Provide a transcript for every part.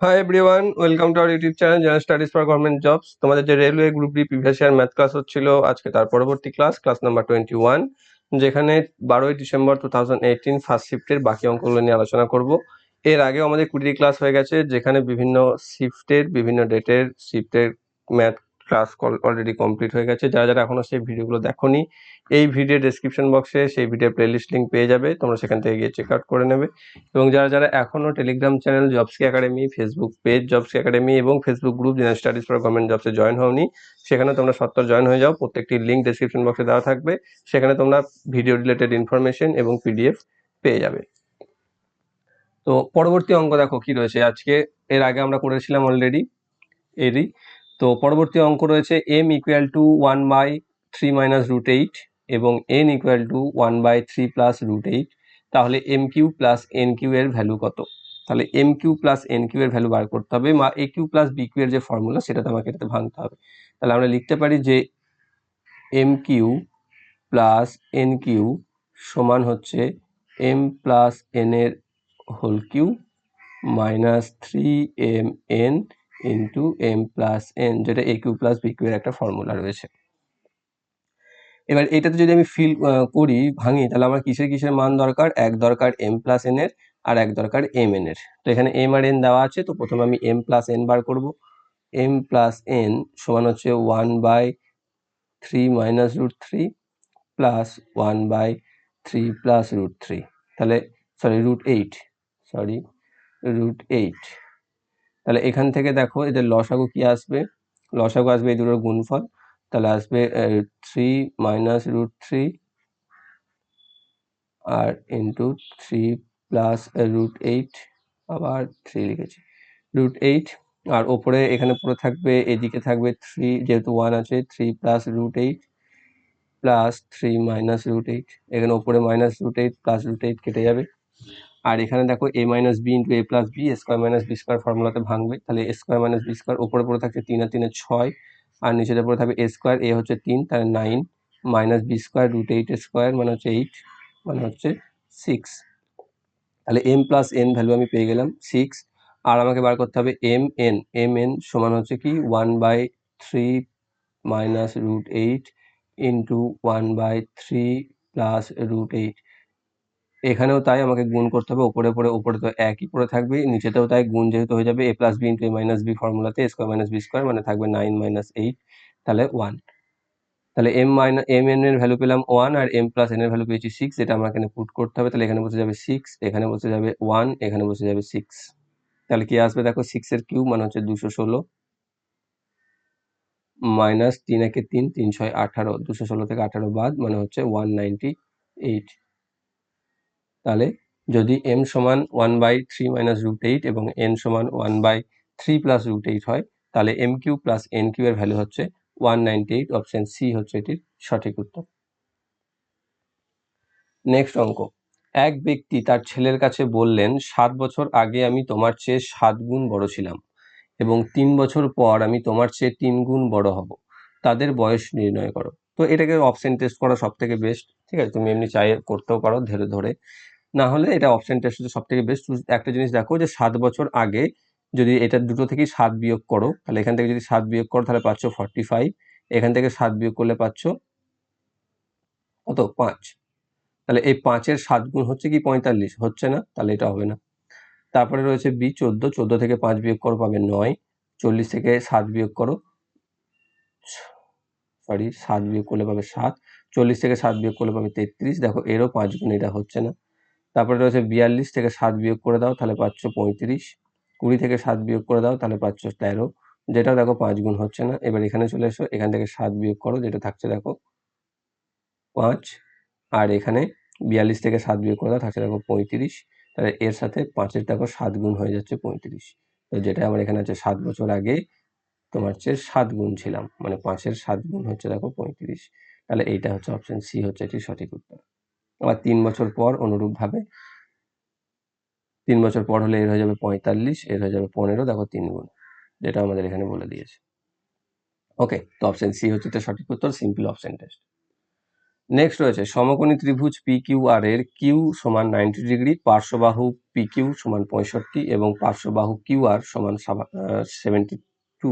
Hi everyone welcome to our YouTube channel general studies for government jobs তোমাদের যে railway group D previous year math class হচ্ছিল, আজকে তার পরবর্তী class class number twenty one যেখানে বারোই December two thousand eighteen first শিফটের বাকি অঙ্কগুলো নিয়ে আলোচনা করব। এর আগেও আমাদের কুড়িটি ক্লাস হয়ে গেছে, যেখানে বিভিন্ন শিফটের বিভিন্ন ডেটের শিফটের ম্যাথ ক্লাস অলরেডি কমপ্লিট হয়ে গেছে। যারা যারা এখনও সেই ভিডিওগুলো দেখোনি, এই ভিডিও ডেসক্রিপশন বক্সে সেই ভিডিও প্লেলিস্ট লিঙ্ক পেয়ে যাবে। তোমরা সেখান থেকে গিয়ে চেক আউট করে নেবে। এবং যারা যারা এখনও টেলিগ্রাম চ্যানেল জবসকি একাডেমি ফেসবুক পেজ জবসকি একাডেমি এবং Facebook group general studies for government জবসে join হওনি, সেখানে তোমরা সত্তর জয়েন হয়ে যাও। প্রত্যেকটি লিঙ্ক ডেসক্রিপশন বক্সে দেওয়া থাকবে। সেখানে তোমরা ভিডিও রিলেটেড ইনফরমেশন এবং পিডিএফ পেয়ে যাবে। তো পরবর্তী অঙ্ক দেখো কি রয়েছে। আজকে এর আগে আমরা করেছিলাম অলরেডি এরই। তো পরবর্তী অঙ্ক রয়েছে M equal to one by three minus root eight এবং N equal to one by three plus root eight তাহলে M cube plus N cube এর ভ্যালু কত? তাহলে M cube plus N cube এর ভ্যালু বার করতে হবে বা A cube plus B cube এর যে ফর্মুলা সেটাতে আমাকে এটাতে ভাঙতে হবে। তাহলে আমরা লিখতে পারি যে M cube plus N cube সমান হচ্ছে এম প্লাস এন এর whole cube minus three M N into M plus N যেটা A cube plus B cube একটা ফর্মুলা রয়েছে। এবার এটাতে যদি আমি ফিল করি, ভাঙি, তাহলে আমার কিসের কিসের মান দরকার? এক দরকার এম প্লাস এন এর আর এক দরকার এম এন এর। তো এখানে এম আর এন দেওয়া আছে, তো প্রথমে আমি এম প্লাস এন বার করব। এম প্লাস এন সমান হচ্ছে one by three minus root three plus one by three plus root three তাহলে sorry root eight sorry root eight তাহলে এখান থেকে দেখো, এদের লসাগু কি আসবে? লসাগু আসবে এই দুটোর গুণফল। তাহলে আসবে থ্রি মাইনাস রুট থ্রি আর into three plus root eight আবার থ্রি লিখেছি। রুট এইট আর ওপরে এখানে পড়ে থাকবে, এদিকে থাকবে থ্রি যেহেতু ওয়ান আছে three plus root eight plus three minus root eight এখানে ওপরে minus root eight plus root eight কেটে যাবে। আর এখানে দেখো A minus B into A plus B square minus B square ফর্মুলাতে ভাঙবে। তাহলে A square minus B square ওপরে পড়ে থাকছে তিন আর তিনে ছয়, আর নিচেতে পড়ে থাকবে এ স্কোয়ার এ হচ্ছে তিন, তাহলে nine minus B square root eight square মানে হচ্ছে এইট মানে হচ্ছে সিক্স তাহলে এম প্লাস এন ভ্যালু আমি পেয়ে গেলাম সিক্স আর আমাকে বার করতে হবে এম এন এম এন সমান হচ্ছে কি one by three minus root eight into one by three plus root eight এখানেও তাই আমাকে গুণ করতে হবে ওপরে পরে ওপরে তো একই পড়ে থাকবে, নিচেতেও তাই গুণ যেহেতু হয়ে যাবে A plus B into A minus B ফর্মুলাতে square minus B square মানে থাকবে নাইন মাইনাস এইট তাহলে ওয়ান তাহলে এম মাইনাস এম এন এর ভ্যালু পেলাম ওয়ান আর এম প্লাস এন এর ভ্যালু পেয়েছি সিক্স এটা আমার এখানে পুট করতে হবে, তাহলে এখানে বসে যাবে সিক্স এখানে বসে যাবে ওয়ান এখানে বসে যাবে সিক্স তাহলে কি আসবে দেখো সিক্স এর কিউব মানে হচ্ছে দুশো ষোলো মাইনাস তিন একে তিন তিন ছয় আঠারো, দুশো ষোলো থেকে আঠারো বাদ মানে হচ্ছে ওয়ান নাইনটি এইট তাহলে যদি এম সমান one by three minus root eight এবং এন সমান one by three plus root eight হয়, তাহলে M Q plus N Q এর ভ্যালু হচ্ছে one ninety eight option C হচ্ছে এটির সঠিক উত্তর। নেক্সট অঙ্ক। এক ব্যক্তি তার ছেলের কাছে বললেন, সাত বছর আগে আমি তোমার চেয়ে সাত গুণ বড় ছিলাম এবং তিন বছর পর আমি তোমার চেয়ে তিন গুণ বড় হব। তাদের বয়স নির্ণয় করো। তো এটাকে অপশন টেস্ট করা সব থেকে বেস্ট ঠিক আছে? তুমি এমনি চাই করতেও পারো ধরে ধরে। না হলে এটা অপশন টেস্ট হচ্ছে সব থেকে বেস্ট একটা জিনিস দেখো যে সাত বছর আগে যদি এটা দুটো থেকেই সাত বিয়োগ করো, তাহলে এখান থেকে যদি সাত বিয়োগ করো, তাহলে পাচ্ছ ফর্টি ফাইভ এখান থেকে সাত বিয়োগ করলে পাচ্ছ কত? পাঁচ। তাহলে এই পাঁচের সাত গুণ হচ্ছে কি? পঁয়তাল্লিশ। হচ্ছে না? তাহলে এটা হবে না। তারপরে রয়েছে বি, চোদ্দ। চোদ্দ থেকে পাঁচ বিয়োগ করো পাবে নয়। চল্লিশ থেকে সাত বিয়োগ করো সরি সাত বিয়োগ করলে পাবে সাত। চল্লিশ থেকে সাত বিয়োগ করলে পাবে তেত্রিশ। দেখো এরও পাঁচ গুণ এটা হচ্ছে না। তারপরে রয়েছে বিয়াল্লিশ থেকে সাত বিয়োগ করে দাও, তাহলে পাচ্ছ পঁয়ত্রিশ। কুড়ি থেকে সাত বিয়োগ করে দাও, তাহলে পাচ্ছ তেরো। যেটা দেখো পাঁচ গুণ হচ্ছে না। এবার এখানে চলে এসো, এখান থেকে সাত বিয়োগ করো, যেটা থাকছে দেখো পাঁচ। আর এখানে বিয়াল্লিশ থেকে সাত বিয়োগ করে দাও, থাকছে দেখো পঁয়ত্রিশ। তাহলে এর সাথে পাঁচের দেখো সাত গুণ হয়ে যাচ্ছে পঁয়ত্রিশ। তো যেটা আমার এখানে আছে সাত বছর আগে, তোমার চেয়ে সাত গুণ ছিলাম। মানে পাঁচের সাত গুণ হচ্ছে দেখো পঁয়ত্রিশ। তাহলে এইটা হচ্ছে অপশন সি হচ্ছে এটি সঠিক উত্তর। আবার তিন বছর পর অনুরূপভাবে তিন বছর পর হলে এর হয়ে যাবে পঁয়তাল্লিশ, এর হয়ে যাবে পনেরো, দেখো তিন গুণ, যেটা আমাদের এখানে বলে দিয়েছে। ওকে তো অপশন সি হচ্ছে সঠিক উত্তর সিম্পল অপশন টেস্ট নেক্সট রয়েছে, সমকোণী ত্রিভুজ পি কিউ আর এর কিউ সমান নাইনটি ডিগ্রি পার্শ্ববাহু পি কিউ সমান পঁয়ষট্টি এবং পার্শ্ববাহু কিউ আর সমান সেভেন্টি টু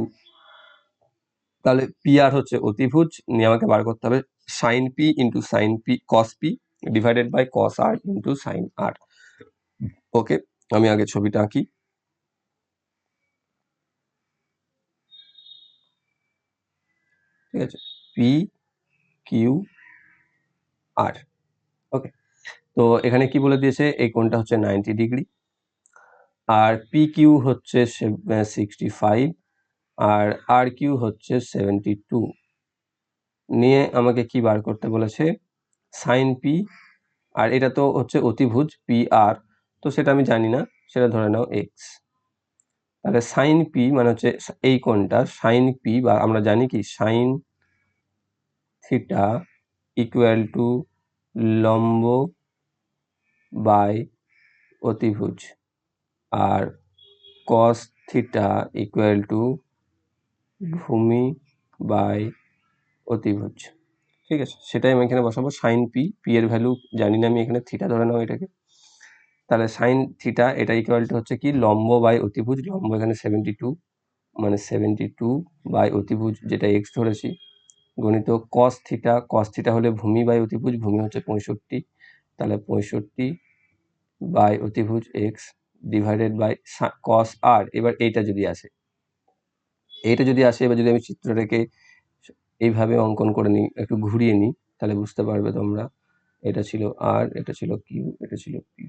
তাহলে পি আর হচ্ছে অতিভুজ, নিয়ে আমাকে বার করতে হবে sine P into sine P cos P divided by cos R into sine R okay আমি আগে ছবিটা আঁকি। ঠিক আছে পি কিউ আর ওকে তো এখানে কি বলে দিয়েছে? এই কোণটা হচ্ছে নাইনটি ডিগ্রি আর পি কিউ হচ্ছে সিক্সটি ফাইভ আর আর কিউ হচ্ছে সেভেন্টি টু নিয়ে আমাকে কি বার করতে বলেছে? সাইন পি, আর এটা তো হচ্ছে অতিভুজ পি আর, তো সেটা আমি জানি না, সেটা ধরে নাও এক্স তাহলে সাইন পি মানে হচ্ছে এই কোণটা, সাইন পি বা আমরা জানি কি, সাইন থিটা ইকুয়াল টু লম্ব বাই অতিভুজ, আর কস থিটা ইকুয়াল টু ভূমি বাই অতিভুজ। ঠিক আছে? সেটাই আমি এখানে বসাবো। সাইন পি পি এর ভ্যালু জানি না আমি এখানে থিটা ধরে নাও এটাকে। তাহলে সাইন থিটা এটা ইকুয়াল টু হচ্ছে কি? লম্ব বাই অতিভুজ। লম্ব এখানে সেভেন্টি টু মানে সেভেন্টি টু বাই অতিভুজ যেটা এক্স ধরেছি। গণিত কস থিটা কস থিটা হলে ভূমি বাই অতিভুজ, ভূমি হচ্ছে পঁয়ষট্টি। তাহলে পঁয়ষট্টি বাই অতিভুজ X divided by cos R এবার এইটা যদি আসে, এইটা যদি আসে, এবার যদি আমি চিত্রটাকে এইভাবে অঙ্কন করে নিই, একটু ঘুরিয়ে নিই, তাহলে বুঝতে পারবে তোমরা। এটা ছিল আর এটা ছিল কিউ এটা ছিল পি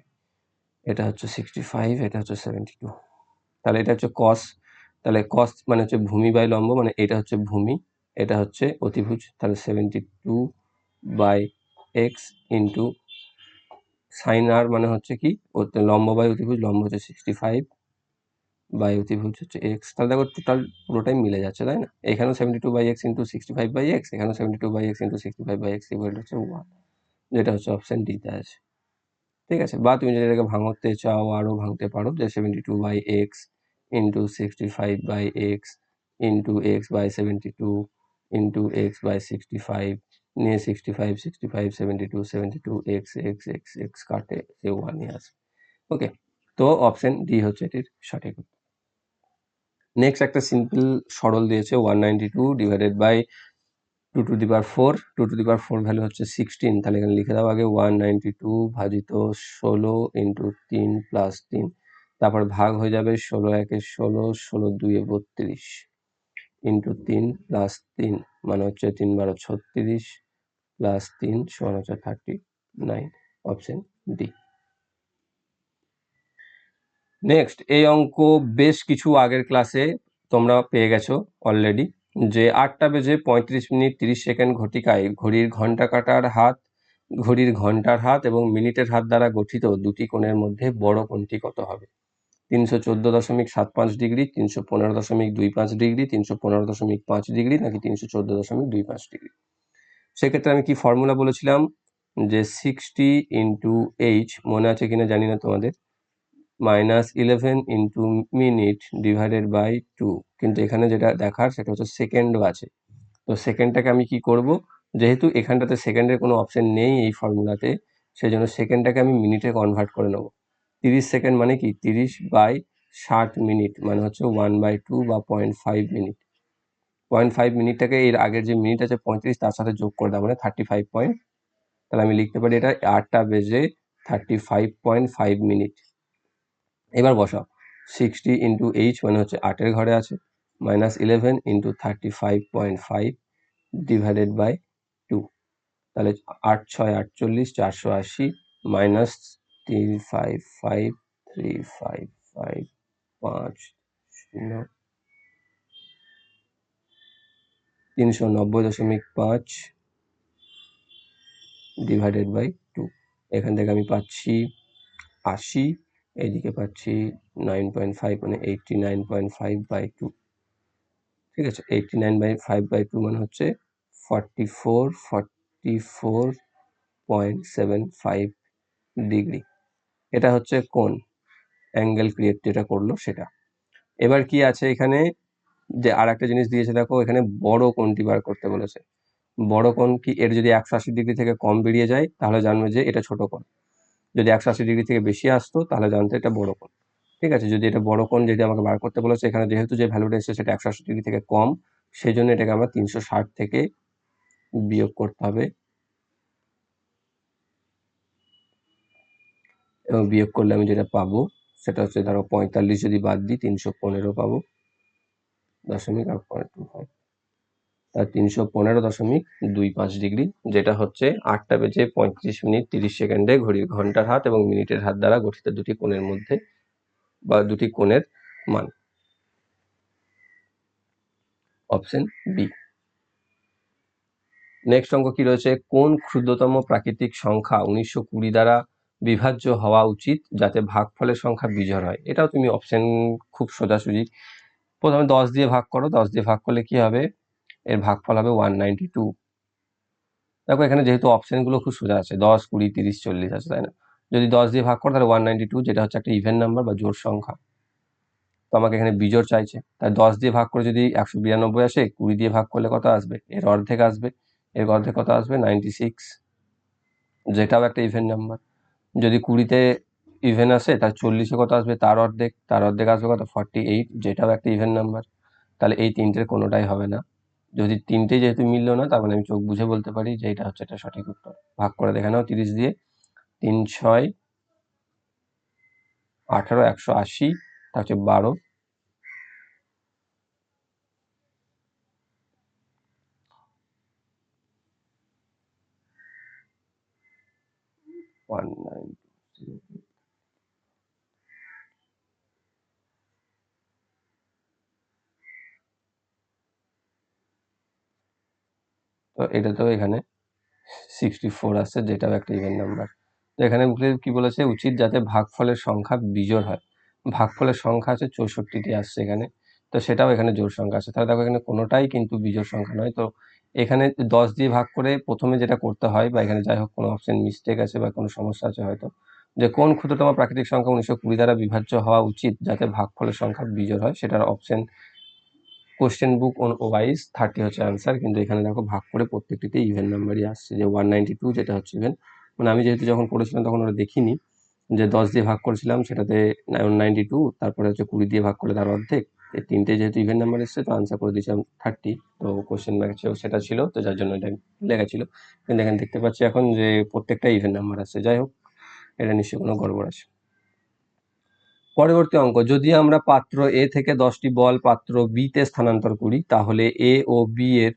এটা হচ্ছে সিক্সটি ফাইভ এটা হচ্ছে সেভেন্টি টু তাহলে এটা হচ্ছে কস তাহলে কস মানে হচ্ছে ভূমি বাই লম্ব মানে এটা হচ্ছে ভূমি, এটা হচ্ছে অতিভুজ, তাহলে seventy two by X into sine R মানে হচ্ছে কি? লম্ব বাই অতিভুজ, লম্ব হচ্ছে সিক্সটি ফাইভ বাই অতিভুজ হচ্ছে এক্স তাহলে দেখো টোটাল পুরোটাই মিলে যাচ্ছে, তাই না? এখানেও seventy two by X into sixty five by X এখানেও seventy two by X into sixty five by X equal হচ্ছে ওয়ান যেটা হচ্ছে অপশান ডিতে আছে। ঠিক আছে? বা তুমি যদি এটাকে ভাঙতে চাও আরও ভাঙতে পারো, যে seventy two by X into sixty five by X into X by seventy two into X by sixty five নিয়ে sixty five sixty five seventy two seventy two X X X X কাটে, সে ওয়ানই আসে ওকে তো option D হচ্ছে এটির সঠিক next একটা simple সরল দিয়েছে one ninety two divided by two to the power four two to the power four value হচ্ছে সিক্সটিন তাহলে এখানে লিখে দাও আগে ওয়ান নাইনটি টু ভাজিত ষোলো ইন্টু তিন প্লাস তিন, তারপর ভাগ হয়ে যাবে ষোলো একে ষোলো ষোলো দুয়ে বত্রিশ ইন্টু তিন প্লাস তিন মানে হচ্ছে তিন বারো ছত্রিশ প্লাস তিন, সমান হচ্ছে thirty nine option D next এই অঙ্ক বেশ কিছু আগের ক্লাসে তোমরা পেয়ে গেছো অলরেডি যে আটটা বেজে পঁয়ত্রিশ মিনিট তিরিশ সেকেন্ড ঘটিকায় ঘড়ির ঘণ্টা কাটার হাত, ঘড়ির ঘণ্টার হাত এবং মিনিটের হাত দ্বারা গঠিত দুটি কোণের মধ্যে বড় কোণটি কত হবে? তিনশো চোদ্দ দশমিক সাত পাঁচ ডিগ্রি, তিনশো পনেরো দশমিক দুই পাঁচ ডিগ্রি, তিনশো পনেরো দশমিক পাঁচ ডিগ্রি নাকি তিনশো চোদ্দ দশমিক দুই পাঁচ ডিগ্রি? সেক্ষেত্রে আমি কি ফর্মুলা বলেছিলাম? যে সিক্সটি ইন্টু এইচ মনে আছে কিনা জানি না তোমাদের। Minus eleven into minute divided by two কিন্তু এখানে যেটা দেখার, সেটা হচ্ছে সেকেন্ডও আছে। তো সেকেন্ডটাকে আমি কি করব? যেহেতু এখানটাতে সেকেন্ডের কোনো অপশন নেই এই ফর্মুলাতে সেই জন্য সেকেন্ডটাকে আমি মিনিটে কনভার্ট করে নেব। তিরিশ সেকেন্ড মানে কি? তিরিশ বাই ষাট মিনিট মানে হচ্ছে ওয়ান বাই টু বা point five minute point five মিনিটটাকে এর আগের যে মিনিট আছে পঁয়ত্রিশ, তার সাথে যোগ করে দেওয়া মানে থার্টি ফাইভ পয়েন্ট তাহলে আমি লিখতে পারি এটা আটটা বেজে thirty five point five minute এবার বসাও সিক্সটি ইন্টু এইচ মানে হচ্ছে আটের ঘরে আছে minus eleven into thirty five point five divided by two তাহলে আট ছয় আটচল্লিশ চারশো আশি minus three five five three five five পাঁচ শূন্য তিনশো নব্বই দশমিক পাঁচ ডিভাইডেড বাই টু এখান থেকে আমি পাচ্ছি আশি এইদিকে পাচ্ছি নাইন পয়েন্ট ফাইভ মানে eighty nine point five by two ঠিক আছে eighty nine by five by two মানে হচ্ছে forty four forty four point seven five degree এটা হচ্ছে কোন অ্যাঙ্গেল ক্রিয়েট যেটা করল সেটা। এবার কি আছে এখানে? যে আর একটা জিনিস দিয়েছে, দেখো এখানে বড় কোনটি বার করতে বলেছে। বড় কোণ কি এর যদি একশো আশি ডিগ্রি থেকে কম বেরিয়ে যায়, তাহলে জানবে যে এটা ছোট কোণ। যদি একশো আশি ডিগ্রি থেকে বেশি আসতো, তাহলে জানতো এটা বড় কোণ। ঠিক আছে? যদি এটা বড় কোণ যদি আমাকে বার করতে বলেছে, এখানে যেহেতু যে ভ্যালুটা এসেছে সেটা একশো আশি ডিগ্রি থেকে কম সেই জন্য এটাকে আমরা তিনশো ষাট থেকে বিয়োগ করতে হবে। এবং বিয়োগ করলে আমি যেটা পাবো, সেটা হচ্ছে ধরো পঁয়তাল্লিশ যদি বাদ দিই, তিনশো পনেরো পাবো। দশমিক আর পয়েন্ট টু ফাইভ তার তিনশো পনেরো দশমিক দুই পাঁচ ডিগ্রি, যেটা হচ্ছে আটটা বেজে পঁয়ত্রিশ মিনিট তিরিশ সেকেন্ডে ঘড়ির ঘণ্টার হাত এবং মিনিটের হাত দ্বারা গঠিত দুটি কোণের মধ্যে বা দুটি কোণের মান। অপশন বি নেক্সট অঙ্ক কি রয়েছে? কোন ক্ষুদ্রতম প্রাকৃতিক সংখ্যা উনিশশো কুড়ি দ্বারা বিভাজ্য হওয়া উচিত যাতে ভাগফলের সংখ্যা বিজোড় হয়? এটাও তুমি অপশন খুব সোজাসুজি। প্রথমে দশ দিয়ে ভাগ করো, দশ দিয়ে ভাগ করলে কি হবে? এর ভাগফল হবে ওয়ান নাইনটি টু দেখো, এখানে যেহেতু অপশনগুলো খুব সোজা আছে, দশ, কুড়ি, তিরিশ, চল্লিশ আছে, তাই না? যদি দশ দিয়ে ভাগ করো, তাহলে ওয়ান নাইনটি টু যেটা হচ্ছে একটা ইভেন নাম্বার বা জোর সংখ্যা। তো আমাকে এখানে বিজোড় চাইছে। তাই দশ দিয়ে ভাগ করে যদি একশো বিরানব্বই আসে, কুড়ি দিয়ে ভাগ করলে কত আসবে? এর অর্ধেক আসবে। এর অর্ধেক কত আসবে? নাইনটি সিক্স যেটাও একটা ইভেন নাম্বার যদি কুড়িতে ইভেন আসে তার চল্লিশে কত আসবে? তার অর্ধেক। তার অর্ধেক আসবে কত? ফর্টি এইট যেটাও একটা ইভেন নাম্বার তাহলে এই তিনটের কোনোটাই হবে না। যদি তিনটে যেহেতু মিললো না, তার মানে আমি চোখ বুঝে বলতে পারি যে এটা হচ্ছে এটা সঠিক উত্তর। ভাগ করে দেখে নাও, তিরিশ দিয়ে তিন ছয়, আঠারো, একশো আশি তা হচ্ছে বারো। ওয়ান নাইন তো এটা তো এখানে সিক্সটি ফোর আসছে যেটাও একটা ইভেন নাম্বার তো এখানে কি বলেছে? উচিত যাতে ভাগফলের সংখ্যা বিজোড় হয়। ভাগফলের সংখ্যা আছে চৌষট্টিটি আসছে এখানে। তো সেটাও এখানে জোর সংখ্যা আছে। তাহলে দেখো এখানে কোনোটাই কিন্তু বিজোড় সংখ্যা নয়। তো এখানে দশ দিয়ে ভাগ করে প্রথমে যেটা করতে হয় বা এখানে যাই হোক কোনো অপশন মিস্টেক আছে বা কোনো সমস্যা আছে হয়তো, যে কোন ক্ষুদ্রতম প্রাকৃতিক সংখ্যা উনিশশো কুড়ি দ্বারা বিভাজ্য হওয়া উচিত যাতে ভাগফলের সংখ্যা বিজোড় হয়, সেটার option question book on wise thirty হচ্ছে অ্যান্সার কিন্তু এখানে দেখো ভাগ করে প্রত্যেকটিতে ইভেন নাম্বারই আসছে, যে ওয়ান নাইনটি টু যেটা হচ্ছে ইভেন মানে আমি যেহেতু যখন করেছিলাম তখন ওরা দেখিনি, যে দশ দিয়ে ভাগ করেছিলাম, সেটাতে ওয়ান নাইনটি টু তারপরে হচ্ছে কুড়ি দিয়ে ভাগ করলে তার অর্ধেক। এই তিনটে যেহেতু ইভেন নাম্বার এসছে, তো আনসার করে দিয়েছিলাম থার্টি তো কোশ্চেন ব্যাগেও সেটা ছিল, তো যার জন্য এটা লেখা ছিল। কিন্তু এখানে দেখতে পাচ্ছি এখন যে প্রত্যেকটা ইভেন নাম্বার আসছে, যাই হোক, এটা নিশ্চয়ই কোনো গড়বড় আছে। পরবর্তী অঙ্ক, যদি আমরা পাত্র এ থেকে দশটি বল পাত্র বি তে স্থানান্তর করি, তাহলে এ ও বি এর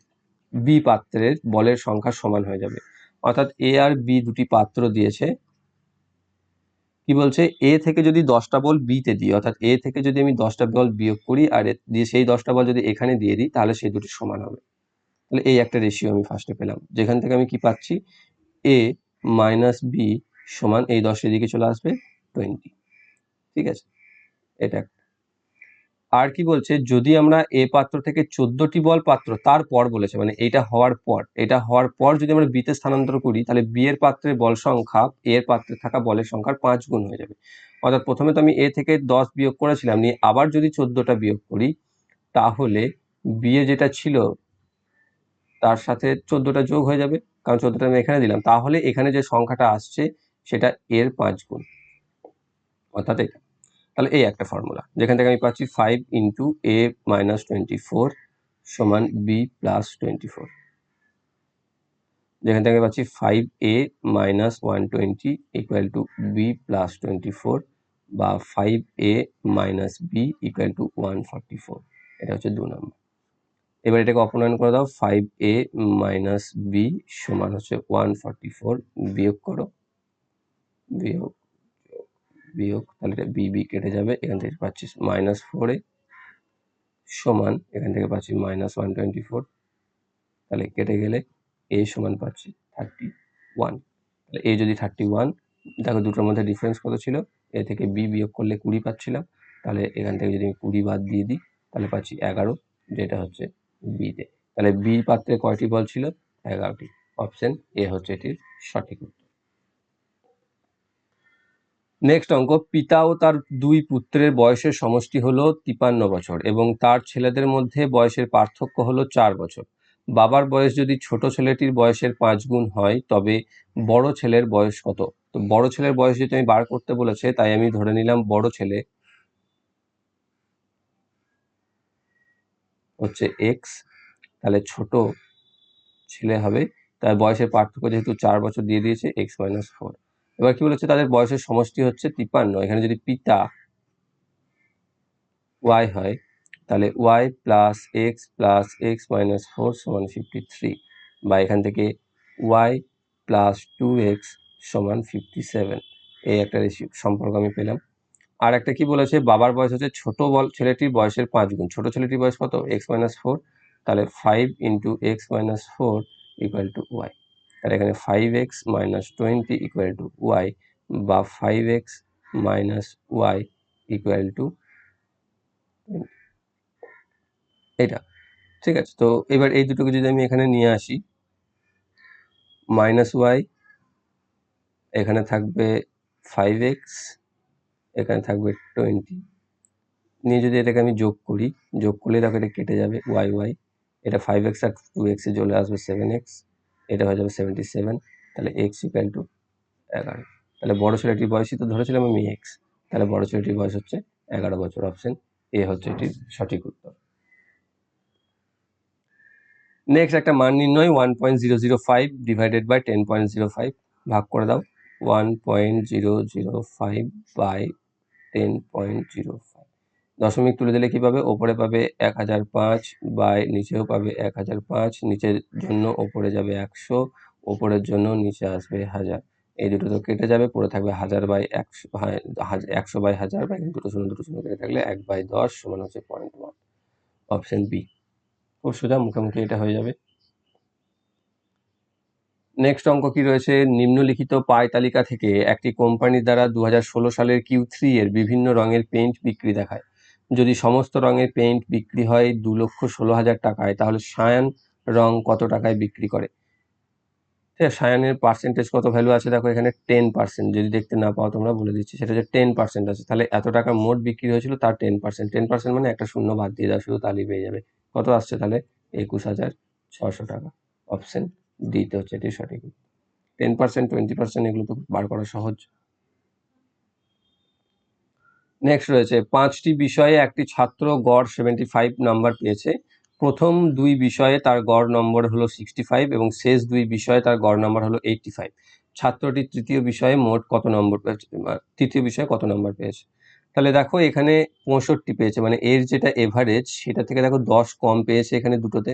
বি পাত্রের বলের সংখ্যা সমান হয়ে যাবে। অর্থাৎ এ আর বি দুটি পাত্র দিয়েছে। কি বলছে? এ থেকে যদি দশটা বল বিতে দিই, অর্থাৎ এ থেকে যদি আমি দশটা বল বিয়োগ করি, আর দিয়ে সেই দশটা বল যদি এখানে দিয়ে দিই, তাহলে সেই দুটি সমান হবে। তাহলে এই একটা রেশিও আমি ফার্স্টে পেলাম। যেখান থেকে আমি কি পাচ্ছি? এ মাইনাস বি সমান এই দশের দিকে চলে আসবে টোয়েন্টি ঠিক আছে? এটা। আর কি বলছে, যদি আমরা এ পাত্র থেকে চোদ্দটি বল পাত্র তারপর বলেছে মানে এটা হওয়ার পর, এটা হওয়ার পর যদি আমরা বিতে স্থানান্তর করি, তাহলে বি এর পাত্রের বল সংখ্যা, এ এর পাত্রে থাকা বলের সংখ্যার পাঁচ গুণ হয়ে যাবে। অর্থাৎ প্রথমে তো আমি এ থেকে দশ বিয়োগ করেছিলাম, নিয়ে আবার যদি চোদ্দটা বিয়োগ করি, তাহলে বিয়ে যেটা ছিল, তার সাথে চোদ্দটা যোগ হয়ে যাবে, কারণ চোদ্দটা আমি এখানে দিলাম। তাহলে এখানে যে সংখ্যাটা আসছে, সেটা এর পাঁচ গুণ। অর্থাৎ এটা। তাহলে এই একটা ফর্মুলা যেখান থেকে আমি পাচ্ছি five into A minus twenty four সমান বি প্লাস টোয়েন্টি ফোর যেখান থেকে পাচ্ছি five A minus one twenty equal to B plus twenty four বা five A minus B equal to one forty four এটা হচ্ছে দু নম্বর এবার এটাকে অপনয়ন করে দাও। ফাইভ এ মাইনাস বি সমান হচ্ছে ওয়ান ফর্টি ফোর বিয়োগ করো। বিয়োগ বিয়োগ, তাহলে এটা বি বি কেটে যাবে, এখান থেকে পাচ্ছি মাইনাস ফোরে সমান, এখান থেকে পাচ্ছি মাইনাস ওয়ান টোয়েন্টি ফোর তাহলে কেটে গেলে এ সমান পাচ্ছি থার্টি ওয়ান তাহলে এ যদি থার্টি ওয়ান দেখো দুটোর মধ্যে ডিফারেন্স কত ছিল? এ থেকে বি বিয়োগ করলে কুড়ি পাচ্ছিলাম, তাহলে এখান থেকে যদি আমি কুড়ি বাদ দিয়ে দিই, তাহলে পাচ্ছি এগারো, যেটা হচ্ছে বিতে তাহলে বি পাত্রে কয়টি বল ছিল? এগারোটি অপশন এ হচ্ছে এটির সঠিক উত্তর। নেক্সট অঙ্ক, পিতা ও তার দুই পুত্রের বয়সের সমষ্টি হলো তিপান্ন বছর এবং তার ছেলেদের মধ্যে বয়সের পার্থক্য হলো চার বছর। বাবার বয়স যদি ছোট ছেলেটির বয়সের পাঁচ গুণ হয়, তবে বড় ছেলের বয়স কত? তো বড় ছেলের বয়স যদি আমি বার করতে বলেছে, তাই আমি ধরে নিলাম বড় ছেলে হচ্ছে এক্স তাহলে ছোট ছেলে হবে, তার বয়সের পার্থক্য যেহেতু চার বছর দিয়ে দিয়েছে এক্স মাইনাস ফোর এবার কি বলেছে? তাদের বয়সের সমষ্টি হচ্ছে তিপ্পান্ন। এখানে যদি পিতা ওয়াই হয়, তাহলে Y plus X plus X minus four সমান ফিফটি থ্রি বা এখান থেকে ওয়াই প্লাস টু এক্স সমান ফিফটি সেভেন এই একটা সম্পর্ক আমি পেলাম। আর একটা কি বলেছে? বাবার বয়স হচ্ছে ছোট বল ছেলেটির বয়সের পাঁচ গুণ। ছোট ছেলেটির বয়স কত? এক্স মাইনাস ফোর তাহলে five into X minus four equal to Y তাহলে এখানে five X minus twenty equal to Y বা five X minus Y equal to এটা। ঠিক আছে, তো এবার এই দুটোকে যদি আমি এখানে নিয়ে আসি মাইনাস ওয়াই এখানে থাকবে ফাইভ এক্স এখানে থাকবে টোয়েন্টি নিয়ে যদি এটাকে আমি যোগ করি, যোগ করলে দেখো এটা কেটে যাবে ওয়াই ওয়াই এটা ফাইভ এক্স আর টু এক্সে চলে আসবে সেভেন এক্স এটা হয়ে যাবে সেভেন্টি সেভেন তাহলে এক্স ইকুয়াল টু এগারো। তাহলে বড় ছেলেটির বয়সই তো ধরেছিলাম আমি এক্স তাহলে বড় ছেলেটির বয়স হচ্ছে এগারো বছর। অপশন এ হচ্ছে এটির সঠিক উত্তর। নেক্সট একটা মান নির্ণয় one point zero zero five divided by ten point zero five ভাগ করে দাও। One point zero zero five by ten point zero দশমিক তুলে দিলে কী পাবে ওপরে পাবে এক হাজার পাঁচ বাই নিচেও পাবে এক হাজার পাঁচ, নিচের জন্য ওপরে যাবে একশো, ওপরের জন্য নিচে আসবে হাজার। এই দুটো তো কেটে যাবে পড়ে থাকবে হাজার বাই একশো একশো বাই হাজার বাই দুটো শূন্য দুটো শূন্য কেটে থাকলে এক বাই দশ সমান হচ্ছে পয়েন্ট ওয়ান অপশন বি খুব সোজা মুখোমুখি এটা হয়ে যাবে। নেক্সট অঙ্ক কি রয়েছে? নিম্নলিখিত পায় তালিকা থেকে একটি কোম্পানির দ্বারা দু হাজার ষোলো সালের কিউ থ্রি এর বিভিন্ন রঙের পেইন্ট বিক্রি দেখায়। যদি সমস্ত রঙের পেইন্ট বিক্রি হয় দু লক্ষ ষোলো হাজার টাকায়, তাহলে সায়ান রং কত টাকায় বিক্রি করে? ঠিক আছে, সায়ানের পার্সেন্টেজ কত ভ্যালু আছে? দেখো এখানে টেন পার্সেন্ট যদি দেখতে না পাও তোমরা বলে দিচ্ছি, সেটা হচ্ছে টেন পার্সেন্ট আছে। তাহলে এত টাকা মোট বিক্রি হয়েছিল তার টেন পার্সেন্ট টেন পার্সেন্ট মানে একটা শূন্য বাদ দিয়ে দাও শুধু তালি পেয়ে যাবে। কত আসছে তাহলে? একুশ হাজার ছশো টাকা। অপশন ডিতে হচ্ছে এটি সঠিক। টেন পার্সেন্ট টোয়েন্টি পার্সেন্ট এগুলো তো বার করা সহজ। নেক্সট রয়েছে, পাঁচটি বিষয়ে একটি ছাত্র গড় সেভেন্টি ফাইভ নাম্বার পেয়েছে। প্রথম দুই বিষয়ে তার গড় নম্বর হলো সিক্সটি ফাইভ এবং শেষ দুই বিষয়ে তার গড় নম্বর হলো এইটটি ফাইভ ছাত্রটি তৃতীয় বিষয়ে মোট কত নম্বর পেয়েছে তৃতীয় বিষয়ে কত নম্বর পেয়েছে? তাহলে দেখো এখানে পঁয়ষট্টি পেয়েছে মানে এর যেটা এভারেজ সেটা থেকে দেখো দশ কম পেয়েছে এখানে দুটোতে।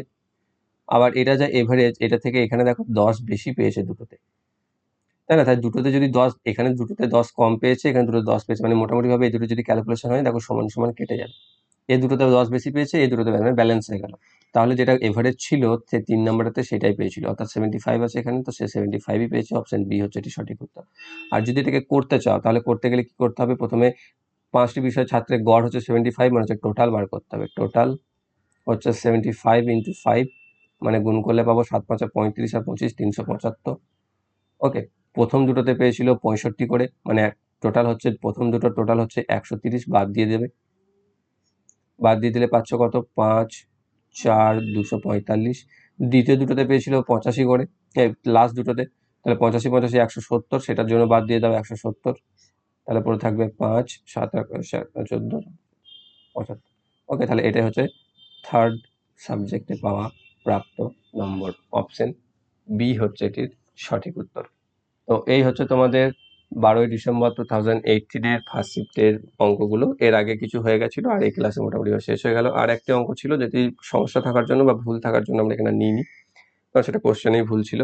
আবার এটা যা এভারেজ এটা থেকে এখানে দেখো দশ বেশি পেয়েছে দুটোতে। তাই না? তাই দুটোতে যদি দশ, এখানে দুটোতে দশ কম পেয়েছে, এখানে দুটো দশ পেয়েছে। মানে মোটামুটিভাবে এই দুটো যদি ক্যালকুলেশন হয়, দেখো সমান সমান কেটে যাবে। এই দুটোতে দশ বেশি পেয়েছে এই দুটোতে মানে ব্যালেন্স হয়ে গেল। তাহলে যেটা এভারেজ ছিল, সে তিন নম্বরটাতে সেটাই পেয়েছিল। অর্থাৎ সেভেন্টি ফাইভ আছে এখানে, তো সে সেভেন্টি ফাইভই পেয়েছে অপশন বি হচ্ছে এটি সঠিক উত্তর। আর যদি এটাকে করতে চাও, তাহলে করতে গেলে কি করতে হবে? প্রথমে পাঁচটি বিষয় ছাত্রের গড় হচ্ছে সেভেন্টি ফাইভ মানে হচ্ছে টোটাল বার করতে হবে। টোটাল হচ্ছে সেভেন্টি ফাইভ ইন্টু ফাইভ মানে গুণ করলে পাবো সাত পাঁচা পঁয়ত্রিশ আর পঁচিশ তিনশো পঁচাত্তর। ওকে প্রথম দুটোতে পেয়েছিল পঁয়ষট্টি করে মানে টোটাল হচ্ছে, প্রথম দুটো টোটাল হচ্ছে একশো তিরিশ, বাদ দিয়ে দেবে। বাদ দিয়ে দিলে পাচ্ছ কত? পাঁচ, চার, দুশো পঁয়তাল্লিশ। দ্বিতীয় দুটোতে পেয়েছিল পঁচাশি করে লাস্ট দুটোতে। তাহলে পঁচাশি পঁচাশি একশো সত্তর, সেটার জন্য বাদ দিয়ে দাও একশো সত্তর। তাহলে পরে থাকবে পাঁচ, সাত চোদ্দ, পঁচাত্তর। ওকে তাহলে এটাই হচ্ছে থার্ড সাবজেক্টে পাওয়া প্রাপ্ত নম্বর। অপশন বি হচ্ছে এটির সঠিক উত্তর। তো এই হচ্ছে তোমাদের বারোই ডিসেম্বর টু থাউজেন্ড এইটিনের ফার্স্ট শিফটের অঙ্কগুলো। এর আগে কিছু হয়ে গেছিল আর এই ক্লাসে মোটামুটি শেষ হয়ে গেল। আর একটি অঙ্ক ছিল যেটি সমস্যা থাকার জন্য বা ভুল থাকার জন্য আমরা এখানে নিইনি। কারণ সেটা কোশ্চেনেই ভুল ছিল।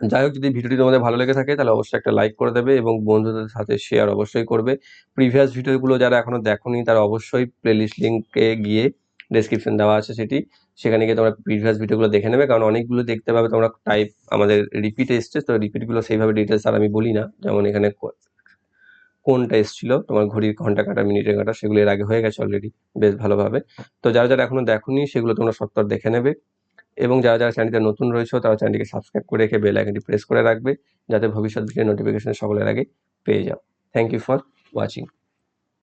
যাই হোক, যদি ভিডিওটি তোমাদের ভালো লেগে থাকে, তাহলে অবশ্যই একটা লাইক করে দেবে এবং বন্ধুদের সাথে শেয়ার অবশ্যই করবে। প্রিভিয়াস ভিডিওগুলো যারা এখনও দেখোনি, তারা অবশ্যই প্লেলিস্ট লিঙ্কে গিয়ে ডেসক্রিপশন দেওয়া আছে সেটি। সেখানে গিয়ে তোমরা প্রিভিয়াস ভিডিওগুলো দেখে নেবে। কারণ অনেকগুলো দেখতে পাবে, তোমরা টাইপ আমাদের রিপিট এসছে, তো রিপিটগুলো সেইভাবে ডিটেলস আর আমি বলি না। যেমন এখানে কোনটা এসেছিল, তোমার ঘড়ির ঘণ্টা কাটা, মিনিটের কাটা, সেগুলো এর আগে হয়ে গেছে অলরেডি বেশ ভালোভাবে। তো যারা যারা এখনও দেখোনি, সেগুলো তোমরা সত্তর দেখে নেবে। এবং যারা যারা চ্যানেলটা নতুন রয়েছে, তারা চ্যানেলটিকে সাবস্ক্রাইব করে রেখে বেল আইকনটি প্রেস করে রাখবে, যাতে ভবিষ্যৎ ভিডিও নোটিফিকেশন সকলের আগে পেয়ে যাও। Thank you for watching